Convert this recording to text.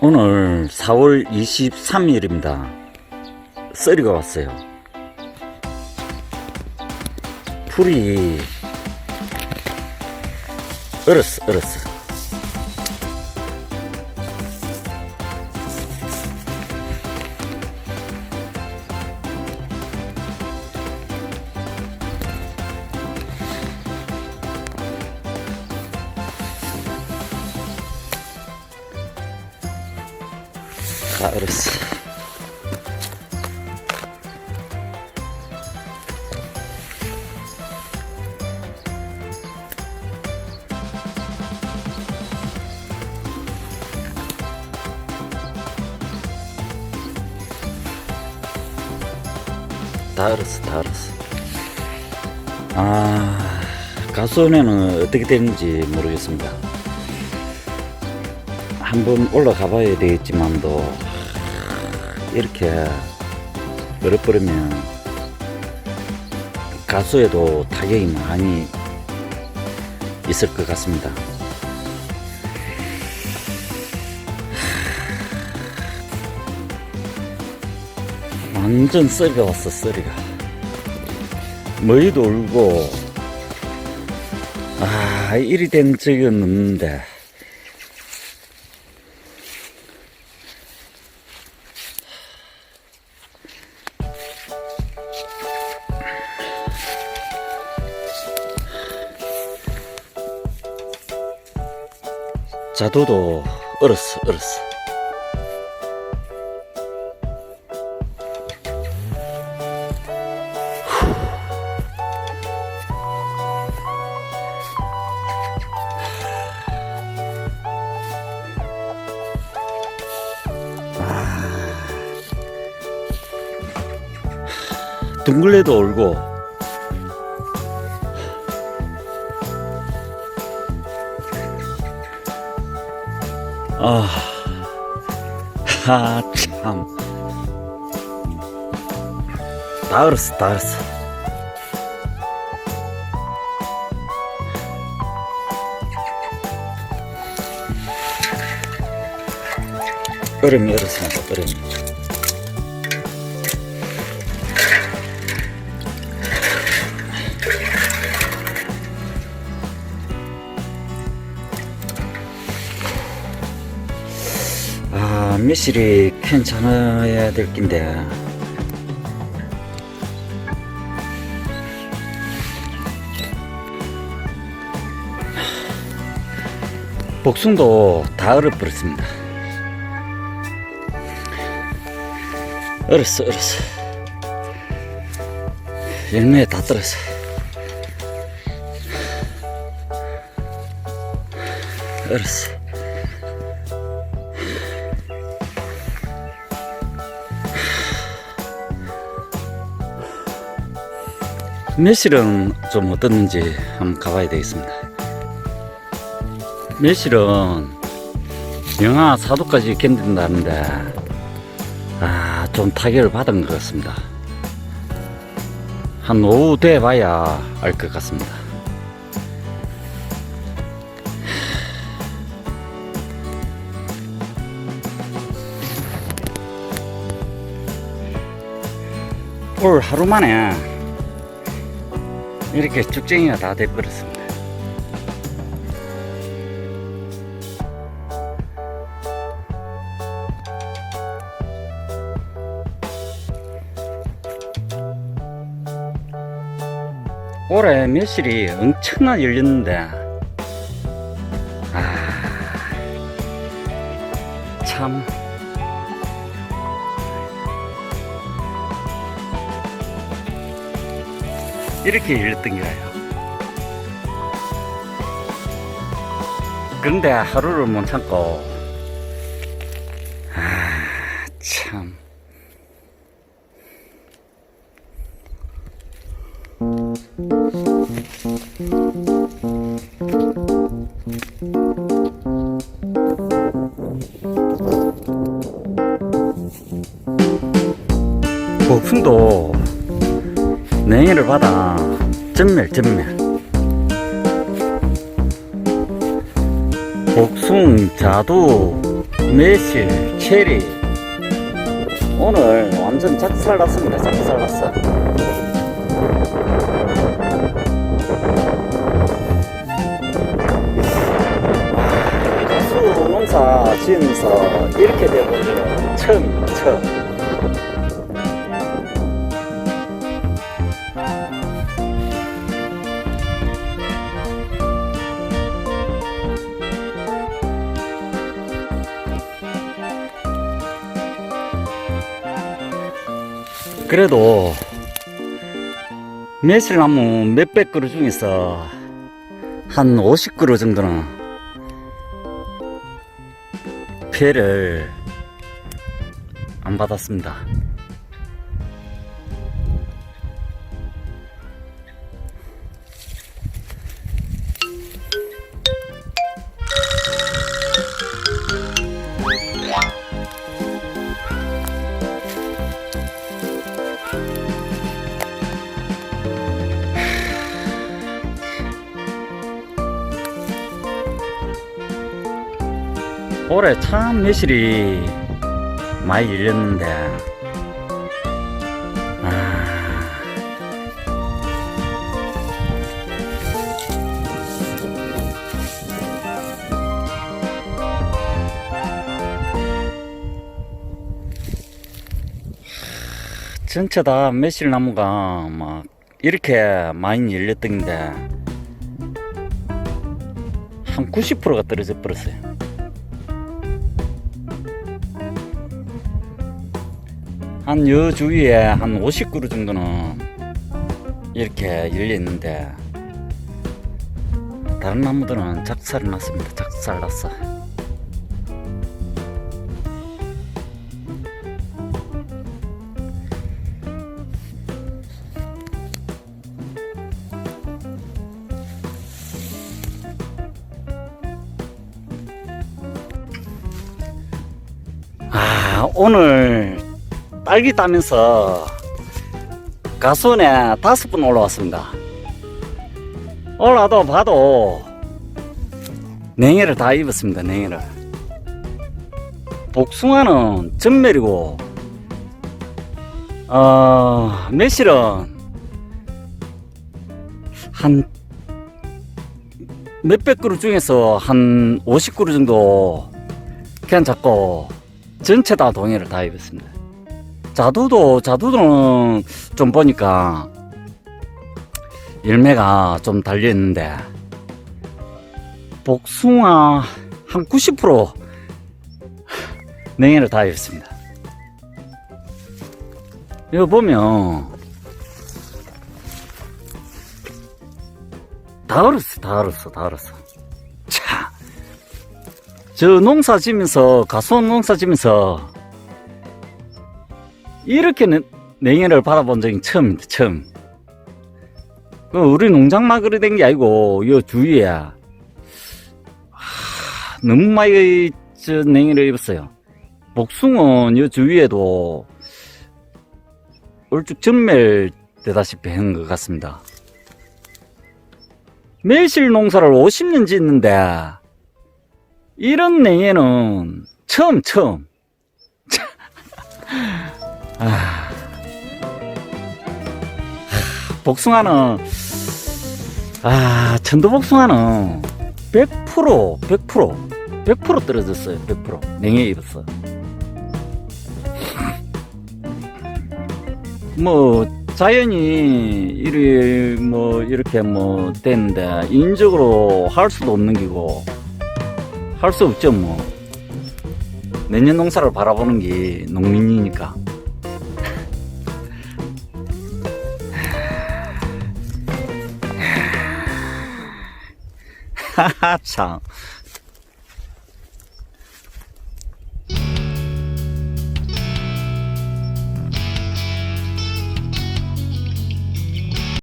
오늘 4월 23일입니다. 썰이가 왔어요. 풀이 얼었어, 얼었어. 다 얼었어. 다 얼었어, 다 얼었어. 아, 가수원에는 어떻게 되는지 모르겠습니다. 한번 올라가 봐야 되겠지만도 이렇게 얼어버리면 가수에도 타격이 많이 있을 것 같습니다. 완전 썰이가 왔어 썰이가 머리도 울고 아 이리 된 적은 없는데 자두도 얼었어 얼었어 둥글레도 울고 아, 하, 참. 다 얼었어, 다 얼었어. 얼음이 얼었습니다, 얼음이. 아, 미실이 괜찮아야 될 낀데. 복숭도 다 얼어버렸습니다. 얼었어, 얼었어. 열매에 다 떨었어. 얼었어. 매실은 좀 어떻는지 한번 가봐야 되겠습니다. 매실은 영하 4도까지 견딘다는데 아, 좀 타격을 받은 것 같습니다. 한 오후 돼 봐야 알 것 같습니다. 올 하루 만에 이렇게 쭉쟁이가 다 돼버렸습니다. 올해 매실이 엄청나 열렸는데, 아, 참. 이렇게 열렸던 거예요. 그런데 하루를 못 참고, 아, 참. 복숭도 냉해를 받아 전멸 전멸 복숭 자두 매실, 체리. 오늘 완전 작살 났습니다. 작살 났어. 가수 농사 지으면서 이렇게 돼버리면 처음입니다. 처음. 그래도 매실나무 몇백 그루 중에서 한 50그루 정도는 피해를 안 받았습니다. 올해 참 매실이 많이 열렸는데 아, 전체 다 매실 나무가 막 이렇게 많이 열렸던 게한 90%가 떨어져 버렸어요. 한 여 주위에 한 50그루 정도는 이렇게 열려 있는데 다른 나무들은 작살이 났습니다. 작살 났어. 아, 오늘 딸기 따면서 가수원에 다섯 분 올라왔습니다. 올라도 봐도 냉해를 다 입었습니다. 냉해를. 복숭아는 전멸이고 어, 매실은 한 몇백 그루 중에서 한 50그루 정도 괜찮고 전체 다 동해를 다 입었습니다. 자두도 자두는 좀 보니까 열매가 좀 달려 있는데 복숭아 한 90% 냉해를 다 입었습니다. 이거 보면 다 얼었어, 다 얼었어, 다 얼었어. 차, 저 농사 지면서 가수원 농사 지면서 이렇게 는 냉해를 받아본 적이 처음입니다. 처음. 그 우리 농장만 그래 된 게 아니고 요 주위에 하, 너무 많이 저 냉해를 입었어요. 복숭은 요 주위에도 얼쭉 전멸 되다시피 한 것 같습니다. 매실 농사를 50년 짓는데 이런 냉해는 처음 처음 아, 복숭아는 아 천도 복숭아는 100% 100% 100% 떨어졌어요 100% 냉해 입었어 뭐 자연이 이리 뭐 이렇게 뭐 됐는데 인적으로 할 수도 없는 기고. 할 수 없죠 뭐. 내년 농사를 바라보는 게 농민이니까 하하 참